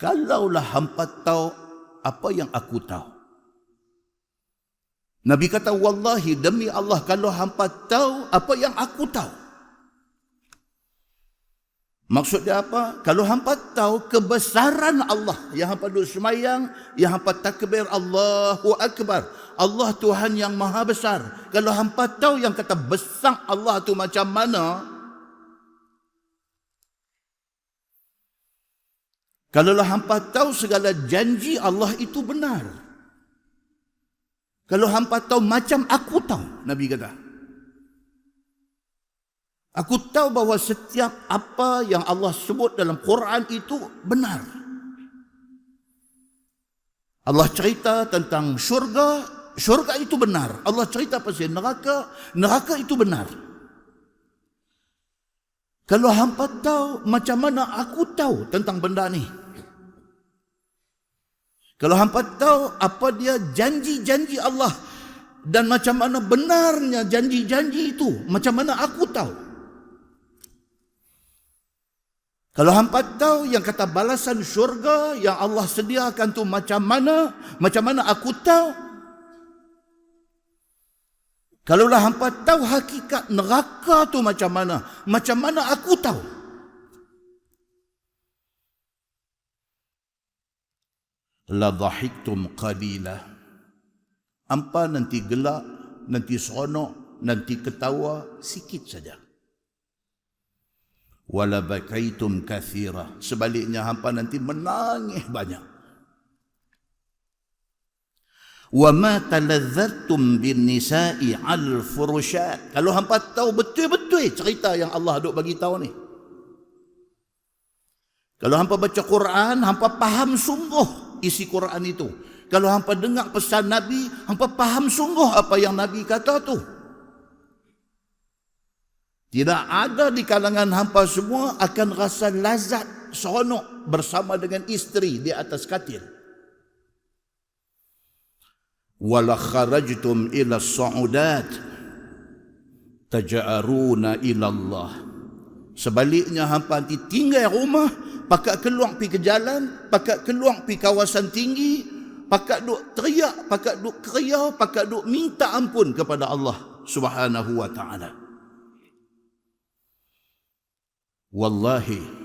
Kalaulah hampa tahu apa yang aku tahu. Nabi kata, Wallahi demi Allah kalau hampa tahu apa yang aku tahu. Maksud dia apa? Kalau hampa tahu kebesaran Allah yang hampa duduk semayang, yang hampa takbir Allahu Akbar. Allah Tuhan yang maha besar. Kalau hampa tahu yang kata besar Allah tu macam mana, Kalaulah hampa tahu segala janji Allah itu benar. Kalau hampa tahu macam aku tahu, Nabi kata. Aku tahu bahawa setiap apa yang Allah sebut dalam Quran itu benar. Allah cerita tentang syurga, syurga itu benar. Allah cerita pasal neraka, neraka itu benar. Kalau hampa tahu macam mana aku tahu tentang benda ni. Kalau hampa tahu apa dia janji-janji Allah dan macam mana benarnya janji-janji itu, macam mana aku tahu. Kalau hampa tahu yang kata balasan syurga yang Allah sediakan tu macam mana, macam mana aku tahu. Kalaulah hampa tahu hakikat neraka tu macam mana, macam mana aku tahu. La dhahiktum qalila. Hampa nanti gelak nanti seronok nanti ketawa sikit saja. Wala bakaitum kathira. Sebaliknya hampa nanti menangis banyak. Wa ma taladzattum bin nisa'i al furushat kalau hampa tahu betul-betul cerita yang Allah duk bagi tahu ni. Kalau hampa baca Quran hampa faham sungguh isi Quran itu. Kalau hampa dengar pesan Nabi, hampa faham sungguh apa yang Nabi kata tu. Tidak ada di kalangan hampa semua akan rasa lazat seronok bersama dengan isteri di atas katil. Wala kharajtum ila sa'udat taja'aruna ila Allah. Sebaliknya hampa nanti tinggal rumah pakat keluar pergi ke jalan, pakat keluar pergi kawasan tinggi, pakat duk teriak, pakat duk keria, pakat duk minta ampun kepada Allah Subhanahu wa taala. Wallahi